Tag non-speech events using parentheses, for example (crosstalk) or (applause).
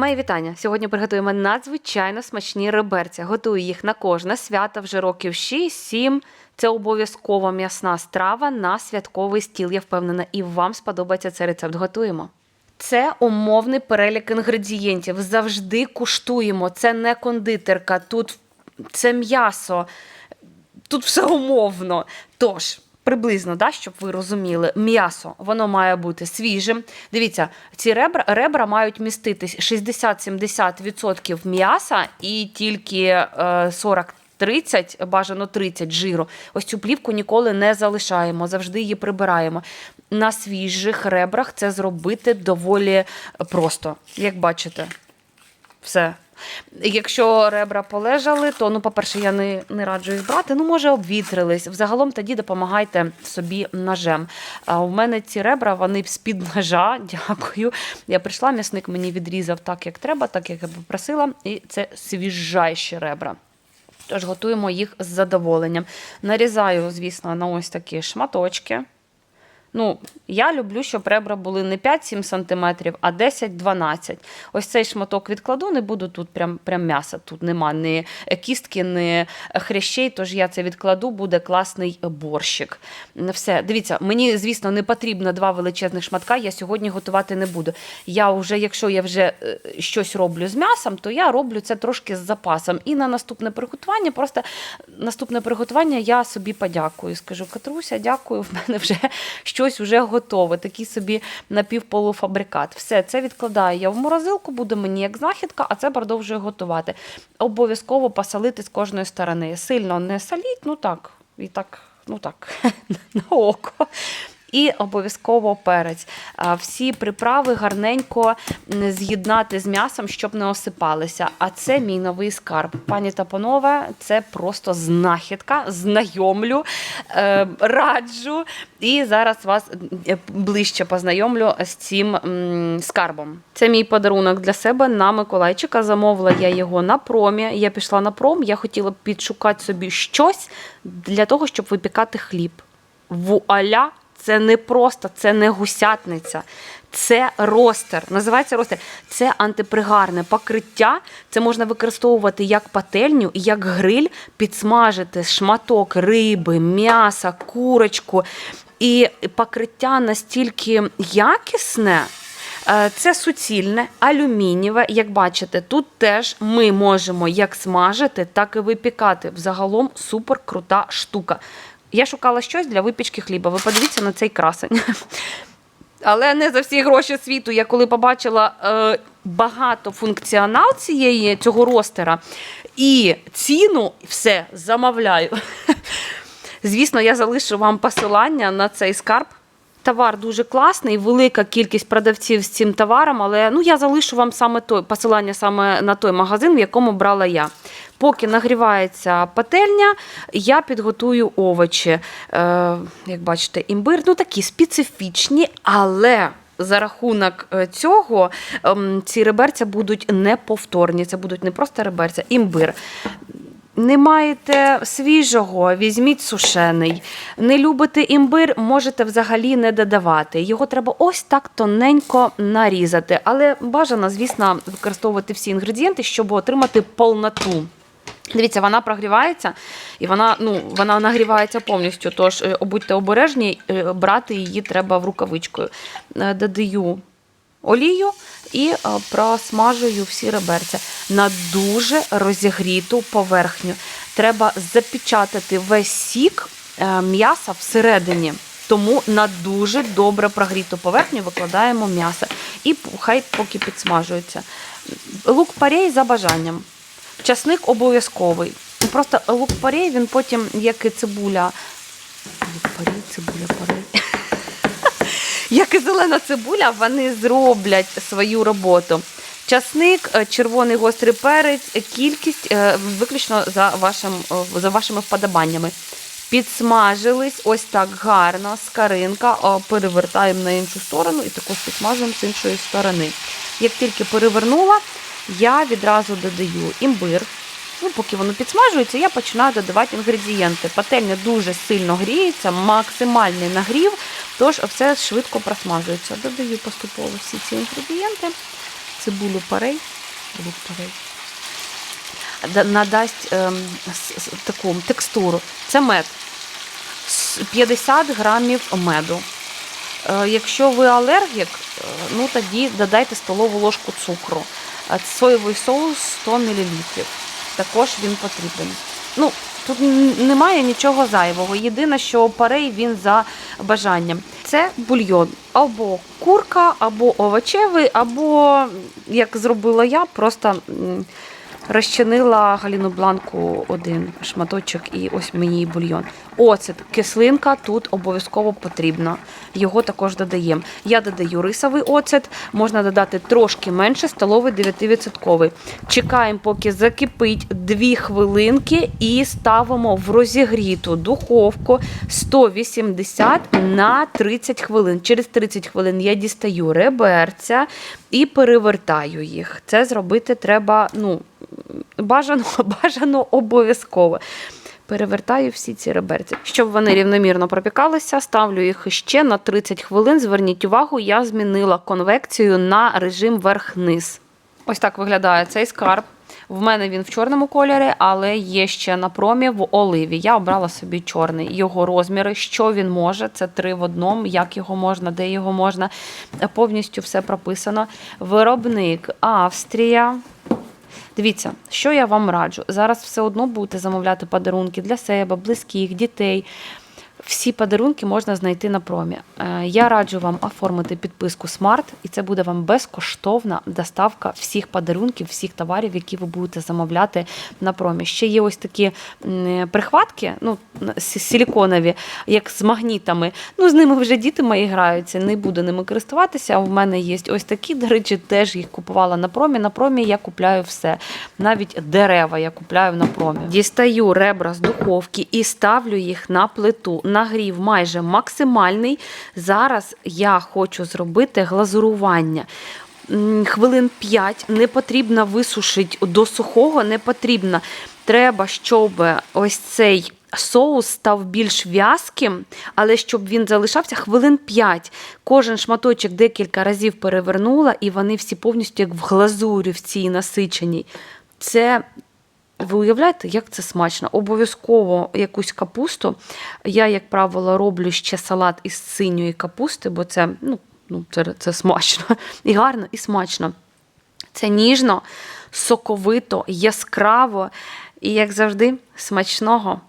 Мої вітання. Сьогодні приготуємо надзвичайно смачні реберця. Готую їх на кожне свято вже років 6-7. Це обов'язкова м'ясна страва на святковий стіл. Я впевнена, і вам сподобається цей рецепт. Готуємо. Це умовний перелік інгредієнтів. Завжди куштуємо. Це не кондитерка, тут це м'ясо. Тут все умовно. Тож, приблизно, да, щоб ви розуміли, м'ясо воно має бути свіжим. Дивіться, ці ребра, ребра мають містити 60-70% м'яса і тільки е, 40 30, бажано 30 жиру. Ось цю плівку ніколи не залишаємо, завжди її прибираємо. На свіжих ребрах це зробити доволі просто, як бачите. Все. Якщо ребра полежали, то, ну, по-перше, я не, не раджу їх брати. Ну, може, обвітрились. Взагалом тоді допомагайте собі ножем. А у мене ці ребра, вони з-під ножа. (laughs) Дякую. Я прийшла, м'ясник мені відрізав так, як треба, так як я попросила, і це свіжайші ребра. Тож готуємо їх з задоволенням. Нарізаю, звісно, на ось такі шматочки. Ну, я люблю, щоб ребра були не 5-7 см, а 10-12. Ось цей шматок відкладу, не буду тут прям, прям м'яса. Тут нема ні кістки, ні хрящей, тож я це відкладу, буде класний борщик. Все, дивіться, мені, звісно, не потрібно два величезних шматка, я сьогодні готувати не буду. Я вже, якщо я вже е, щось роблю з м'ясом, то я роблю це трошки з запасом. І на наступне приготування, просто наступне приготування я собі подякую. Скажу, Катруся, дякую, в мене вже щось вже готове, такий собі напівполуфабрикат. Все, це відкладаю я в морозилку, буде мені як знахідка, а це продовжую готувати. Обов'язково посолити з кожної сторони. Сильно не саліть, ну так, і так, ну так, (laughs) на око. І обов'язково перець. Всі приправи гарненько з'єднати з м'ясом, щоб не осипалися. А це мій новий скарб. Пані та панове, це просто знахідка, знайомлю, е, раджу. І зараз вас е, ближче познайомлю з цим скарбом. Це мій подарунок для себе на Миколайчика. Замовила я його на промі. Я пішла на пром, я хотіла підшукати собі щось для того, щоб випікати хліб. Вуаля! Це не просто, це не гусятниця, це ростер. Називається ростер. Це антипригарне покриття. Це можна використовувати як пательню, і як гриль, підсмажити шматок риби, м'яса, курочку. І покриття настільки якісне. Е, Це суцільне, алюмінієве. Як бачите, тут теж ми можемо як смажити, так і випікати. Взагалом супер крута штука. Я шукала щось для випічки хліба. Ви подивіться на цей красень. Але не за всі гроші світу. Я коли побачила е, багато функціонал цієї цього ростера і ціну, все замовляю. Звісно, я залишу вам посилання на цей скарб. Товар дуже класний, велика кількість продавців з цим товаром, але ну, я залишу вам саме той посилання саме на той магазин, в якому брала я. Поки нагрівається пательня, я підготую овочі. Е, як бачите, імбир, ну такі специфічні, але за рахунок е, цього ем, ці реберця будуть неповторні. Це будуть не просто реберця, імбир. Не маєте свіжого, візьміть сушений. Не любите імбир, можете взагалі не додавати. Його треба ось так тоненько нарізати. Але бажано, звісно, використовувати всі інгредієнти, щоб отримати повноту. Дивіться, вона прогрівається і вона ну, вона нагрівається повністю. Тож е, будьте обережні, е, брати її треба в рукавичкою. Е, Додаю олію і е, просмажую всі реберця на дуже розігріту поверхню. Треба запечатати весь сік е, м'яса всередині. Тому на дуже добре прогріту поверхню викладаємо м'ясо. І хай поки підсмажується. Лук парей за бажанням. Часник обов'язковий. Просто лук парей, він потім, як і цибуля. Лук парей, цибуля парей. Як і зелена цибуля, вони зроблять свою роботу. Часник, е, червоний гострий перець, кількість е, виключно за, вашим, е, за вашими вподобаннями. Підсмажились ось так гарно, скаринка, перевертаємо на іншу сторону і також підсмажуємо з іншої сторони. Як тільки перевернула, я відразу додаю імбир. Ну, поки воно підсмажується, я починаю додавати інгредієнти. Пательня дуже сильно гріється, максимальний нагрів, тож все швидко просмажується. Додаю поступово всі ці інгредієнти. цибулю парей, лук парей, надасть с- таку текстуру. Це мед. 50 грамів меду. Е, Якщо ви алергік, е, ну тоді додайте столову ложку цукру. Соєвий соус 100 мл. Також він потрібен. Ну, тут немає нічого зайвого. Єдине, що парей він за бажанням. Це бульйон. Або курка, або овочевий, або, як зробила я, просто розчинила галіну бланку один шматочок і ось мені бульйон. Оцет, кислинка тут обов'язково потрібна. Його також додаємо. Я додаю рисовий оцет, можна додати трошки менше, столовий 9%. Чекаємо, поки закипить 2 хвилинки і ставимо в розігріту духовку 180 на 30 хвилин. Через 30 хвилин я дістаю реберця і перевертаю їх. Це зробити треба, ну, бажано, (laughs) бажано обов'язково. Перевертаю всі ці реберці. Щоб вони рівномірно пропікалися, ставлю їх ще на 30 хвилин. Зверніть увагу, я змінила конвекцію на режим верх-низ. Ось так виглядає цей скарб. В мене він в чорному кольорі, але є ще на промі в оливі. Я обрала собі чорний. Його розміри, що він може, це три в одному, як його можна, де його можна. Повністю все прописано. Виробник Австрія. Дивіться, що я вам раджу. Зараз все одно будете замовляти подарунки для себе, близьких, дітей. Всі подарунки можна знайти на промі. Е, Я раджу вам оформити підписку Smart, і це буде вам безкоштовна доставка всіх подарунків, всіх товарів, які ви будете замовляти на промі. Ще є ось такі прихватки, ну, силіконові, як з магнітами. Ну, з ними вже діти мої граються, не буду ними користуватися. В мене є ось такі, до речі, теж їх купувала на промі. На промі я купляю все. Навіть дерева я купляю на промі. Дістаю ребра з духовки і ставлю їх на плиту. Нагрів майже максимальний. Зараз я хочу зробити глазурування. Хвилин 5 не потрібно висушити до сухого, не потрібно. Треба, щоб ось цей соус став більш в'язким, але щоб він залишався хвилин 5. Кожен шматочок декілька разів перевернула, і вони всі повністю як в глазурі в цій насиченій. Це ви уявляєте, як це смачно? Обов'язково якусь капусту. Я, як правило, роблю ще салат із синьої капусти, бо це, ну, ну, це, це смачно. І гарно, і смачно. Це ніжно, соковито, яскраво і, як завжди, смачного.